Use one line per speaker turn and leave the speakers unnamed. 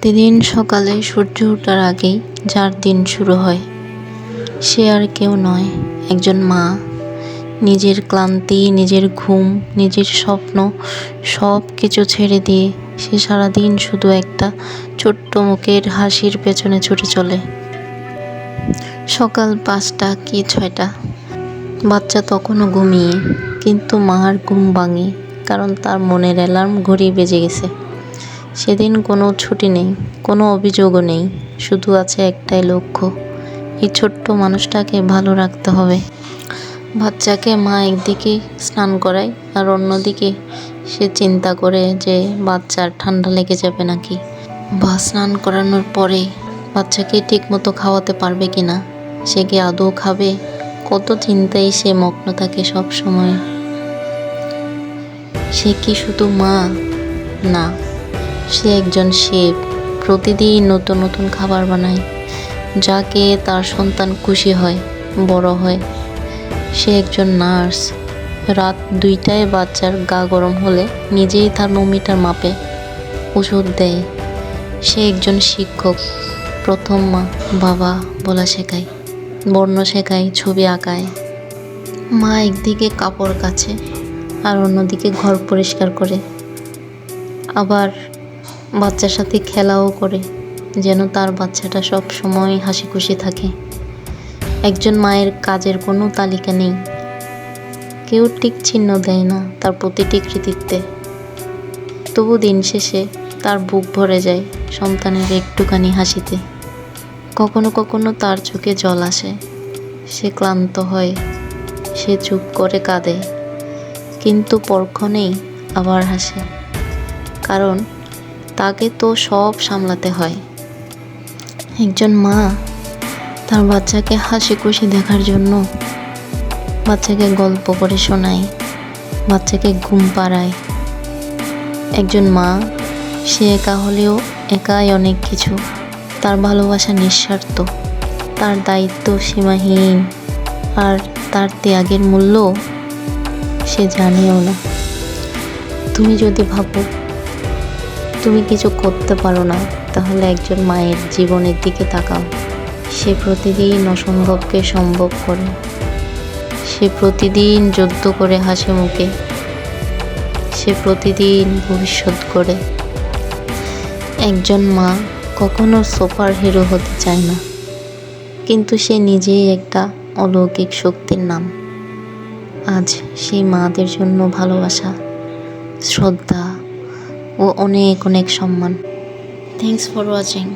প্রতিদিন সকালে সূর্য ওঠার আগেই যার দিন শুরু হয়। সে আর কেউ নয়, একজন মা। নিজের ক্লান্তি, নিজের ঘুম, নিজের স্বপ্ন সব কিছু ছেড়ে দিয়ে সে সারাদিন শুধু একটা ছোট্ট মুখের হাসির পেছনে ছুটে চলে। সকাল পাঁচটা কি ছয়টা? বাচ্চা তখনও ঘুমিয়ে, কিন্তু মার ঘুম ভাঙে, কারণ তার মনের অ্যালার্ম ঘড়ি বেজে গেছে। সেদিন কোনো ছুটি নেই, কোনো অভিযোগও নেই, শুধু আছে একটাই লক্ষ্য, এই ছোট্ট মানুষটাকে ভালো রাখতে হবে। বাচ্চাকে মা একদিকে স্নান করায় আর অন্যদিকে সে চিন্তা করে যে বাচ্চার ঠান্ডা লেগে যাবে নাকি। বা স্নান করানোর পরে বাচ্চাকে ঠিকমতো খাওয়াতে পারবে কি না সে কি আদৌ খাবে? কত চিন্তায় সে মগ্ন থাকে সব সময় সে কি শুধু মা? না। সে একজন শেফ, প্রতিদিন নতুন নতুন খাবার বানায়, যাকে তার সন্তান খুশি হয়, বড় হয়। সে একজন নার্স, রাত দুইটায় বাচ্চার গা গরম হলে নিজেই থার্মোমিটার মাপে ওষুধ দেয়। সে একজন শিক্ষক, প্রথম মা, বাবা বলা শেখায়, বর্ণ শেখায়, ছবি আঁকায়। মা একদিকে কাপড় কাছে আর অন্যদিকে ঘর পরিষ্কার করে। আবার বাচ্চার সাথে খেলাও করে, যেন তার বাচ্চাটা সব সময় হাসি খুশি থাকে। একজন মায়ের কাজের কোনো তালিকা নেই। কেউ ঠিক চিহ্ন দেয় না তার প্রতিটি কৃতিত্বে। তবু দিন শেষে তার বুক ভরে যায় সন্তানের একটুখানি হাসিতে। কখনো কখনো তার চোখে জল আসে। সে ক্লান্ত হয়, সে চুপ করে কাঁদে। কিন্তু পরক্ষণেই আবার হাসে। কারণ তাকে তো সব সামলাতে হয়। একজন মা তার বাচ্চাকে হাসি খুশি দেখার জন্য বাচ্চাকে গল্প করে শোনায়, বাচ্চাকে ঘুম পাড়ায়। একজন মা, সে একা হলেও একাই অনেক কিছু, তার ভালোবাসা নিঃস্বার্থ, তার দায়িত্ব সীমাহীন, আর তার ত্যাগের মূল্য সে জানেও না। তুমি যদি ভাবো তুমি কিছু করতে পারো না, তাহলে একজন মায়ের জীবনের দিকে তাকাও। সে প্রতিদিন অসম্ভবকে সম্ভব করে। সে প্রতিদিন যুদ্ধ করে হাসি মুখে। সে প্রতিদিন ভবিষ্যৎ করে একজন মা কখনো সুপার হিরো হতে চায় না, কিন্তু সে নিজেই একটা অলৌকিক শক্তির নাম। আজ সেই মাদের জন্য ভালোবাসা, শ্রদ্ধা ও অনেক অনেক সম্মান। Thanks for watching